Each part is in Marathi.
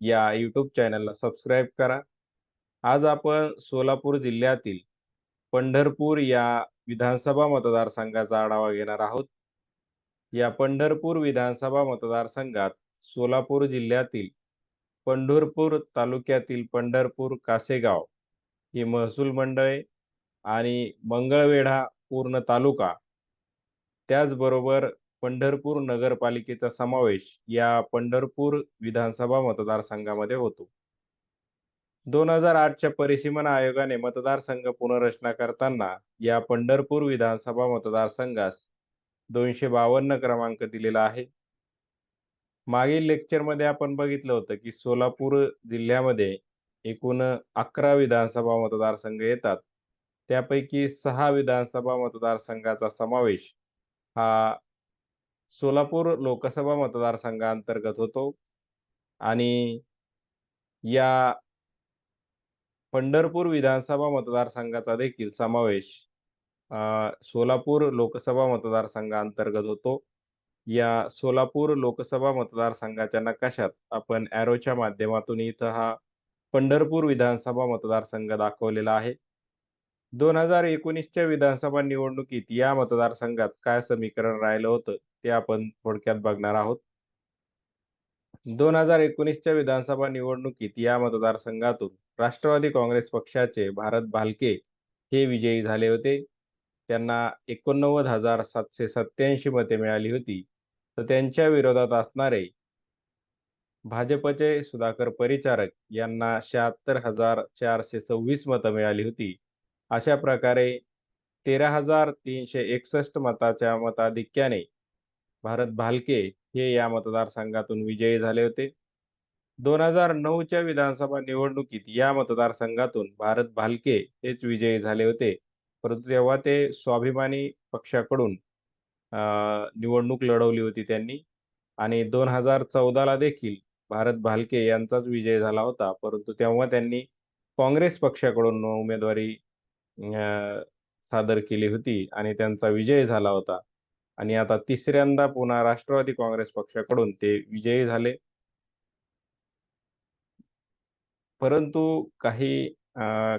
या यूट्यूब चॅनलला सबस्क्राईब करा. आज आपण सोलापूर जिल्ह्यातील पंढरपूर या विधानसभा मतदारसंघाचा आढावा घेणार आहोत. या पंढरपूर विधानसभा मतदारसंघात सोलापूर जिल्ह्यातील पंढरपूर तालुक्यातील पंढरपूर कासेगाव ही महसूल मंडळे आणि मंगळवेढा पूर्ण तालुका. त्याचबरोबर पंढरपूर नगरपालिकेचा समावेश या पंढरपूर विधानसभा मतदारसंघामध्ये होतो. दोन हजार आठच्या परिसीमन आयोगाने मतदारसंघ पुनर्रचना करताना या पंढरपूर विधानसभा मतदारसंघास दोनशे बावन्न क्रमांक दिलेला आहे. मागील लेक्चरमध्ये आपण बघितलं होतं की सोलापूर जिल्ह्यामध्ये एकूण अकरा विधानसभा मतदारसंघ येतात. त्यापैकी सहा विधानसभा मतदारसंघाचा समावेश हा सोलापूर लोकसभा मतदारसंघाअंतर्गत होतो. आणि या पंढरपूर विधानसभा मतदारसंघाचा देखील समावेश सोलापूर लोकसभा मतदारसंघाअंतर्गत होतो. या सोलापूर लोकसभा मतदारसंघाच्या नकाशात आपण ॲरोच्या माध्यमातून इथं हा पंढरपूर विधानसभा मतदारसंघ दाखवलेला आहे. दोन हजार एकोणीसच्या विधानसभा निवडणुकीत या मतदारसंघात काय समीकरण राहिलं होतं ते आपण थोडक्यात बघणार आहोत. दोन हजार एकोणीसच्या विधानसभा निवडणुकीत या मतदारसंघातून राष्ट्रवादी काँग्रेस पक्षाचे भारत भालके हे विजयी झाले होते. त्यांना एकोणनव्वद हजार सातशे सत्याऐंशी मते मिळाली होती. तर त्यांच्या विरोधात असणारे भाजपचे सुधाकर परिचारक यांना शहात्तर हजार चारशे सव्वीस मतं मिळाली होती. अशा प्रकारे तेरा हजार तीनशे एकसष्ट मताच्या मताधिक्याने भारत भालके हे या मतदारसंघातून विजयी झाले होते. दोन हजार नऊच्या विधानसभा निवडणुकीत या मतदारसंघातून भारत भालके हेच विजयी झाले होते. परंतु तेव्हा ते स्वाभिमानी पक्षाकडून निवडणूक लढवली होती त्यांनी आणि दोन हजार चौदाला देखील भारत भालके यांचाच विजय झाला होता. परंतु तेव्हा त्यांनी काँग्रेस पक्षाकडून उमेदवारी सादर केली होती आणि त्यांचा विजय झाला होता. आणि आता तिसऱ्यांदा पुन्हा राष्ट्रवादी काँग्रेस पक्षाकडून ते विजयी झाले. परंतु काही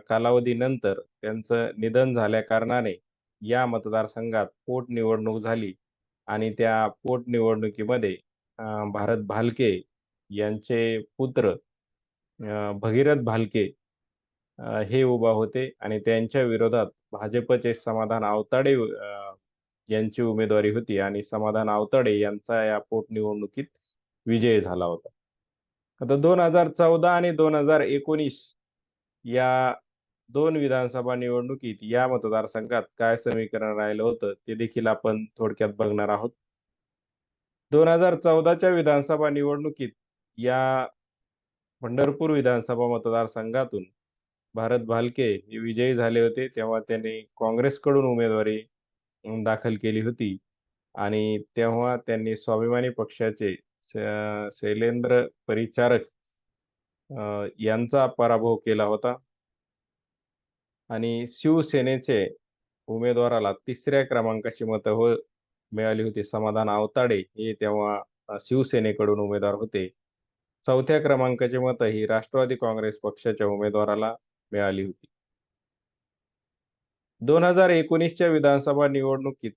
कालावधीनंतर त्यांचं निधन झाल्या कारणाने या मतदारसंघात पोटनिवडणूक झाली आणि त्या पोटनिवडणुकीमध्ये भारत भालके यांचे पुत्र भगीरथ भालके हे उभा होते आणि त्यांच्या विरोधात भाजपचे समाधान आवताडे यांची उमेदवारी होती आणि समाधान आवताडे यांचा या पोटनिवडणुकीत विजय झाला होता. आता दोन हजार चौदा आणि दोन हजार एकोणीस या दोन विधानसभा निवडणुकीत या मतदारसंघात काय समीकरण राहिलं होतं ते देखील आपण थोडक्यात बघणार आहोत. दोन हजार चौदाच्या विधानसभा निवडणुकीत या पंढरपूर विधानसभा मतदारसंघातून भारत भालके हे विजयी झाले होते तेव्हा त्यांनी काँग्रेसकडून उमेदवारी दाखल केली होती. आणि तेव्हा त्यांनी स्वाभिमानी पक्षाचे शैलेंद्र परिचारक यांचा पराभव केला होता. आणि शिवसेनेचे उमेदवाराला तिसऱ्या क्रमांकाची मतं हो मिळाली होती. समाधान आवताडे हे तेव्हा शिवसेनेकडून उमेदवार होते. चौथ्या क्रमांकाची मतं ही राष्ट्रवादी काँग्रेस पक्षाच्या उमेदवाराला मिळाली होती. दोन हजार एकोणीसच्या विधानसभा निवडणुकीत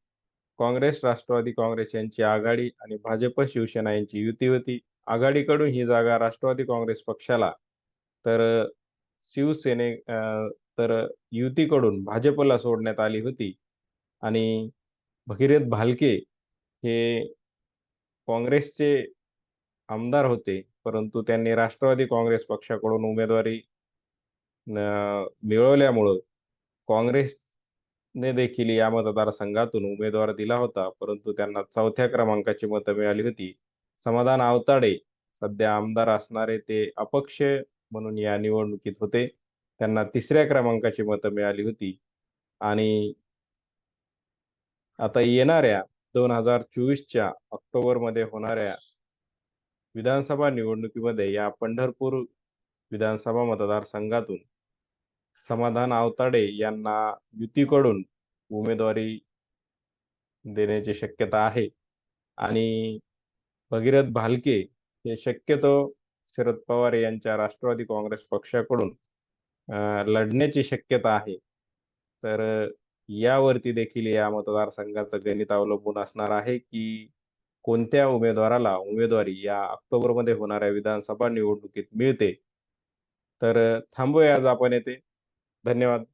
काँग्रेस राष्ट्रवादी काँग्रेस यांची आघाडी आणि भाजप शिवसेना यांची युती होती. आघाडीकडून ही जागा राष्ट्रवादी काँग्रेस पक्षाला तर शिवसेने तर युतीकडून भाजपला सोडण्यात आली होती. आणि भगीरथ भालके हे काँग्रेसचे आमदार होते परंतु त्यांनी राष्ट्रवादी काँग्रेस पक्षाकडून उमेदवारी मिळवल्यामुळं काँग्रेसने देखील या मतदारसंघातून उमेदवार दिला होता. परंतु त्यांना चौथ्या क्रमांकाची मतं मिळाली होती. समाधान आवताडे सध्या आमदार असणारे ते अपक्ष म्हणून या निवडणुकीत होते. त्यांना तिसऱ्या क्रमांकाची मतं मिळाली होती. आणि आता येणाऱ्या दोन हजार चोवीसच्या ऑक्टोबरमध्ये होणाऱ्या विधानसभा निवडणुकीमध्ये या पंढरपूर विधानसभा मतदारसंघातून समाधान आवताडे यांना युतीकडून उमेदवारी देण्याची शक्यता आहे. आणि भगीरथ भालके हे शक्यतो शरद पवार यांच्या राष्ट्रवादी काँग्रेस पक्षाकडून लढण्याची शक्यता आहे. तर यावरती देखील या मतदारसंघाचं गणित अवलंबून असणार आहे की कोणत्या उमेदवाराला उमेदवारी या ऑक्टोबरमध्ये होणाऱ्या विधानसभा निवडणुकीत मिळते. तर थांबूया आज आपण येते धन्यवाद.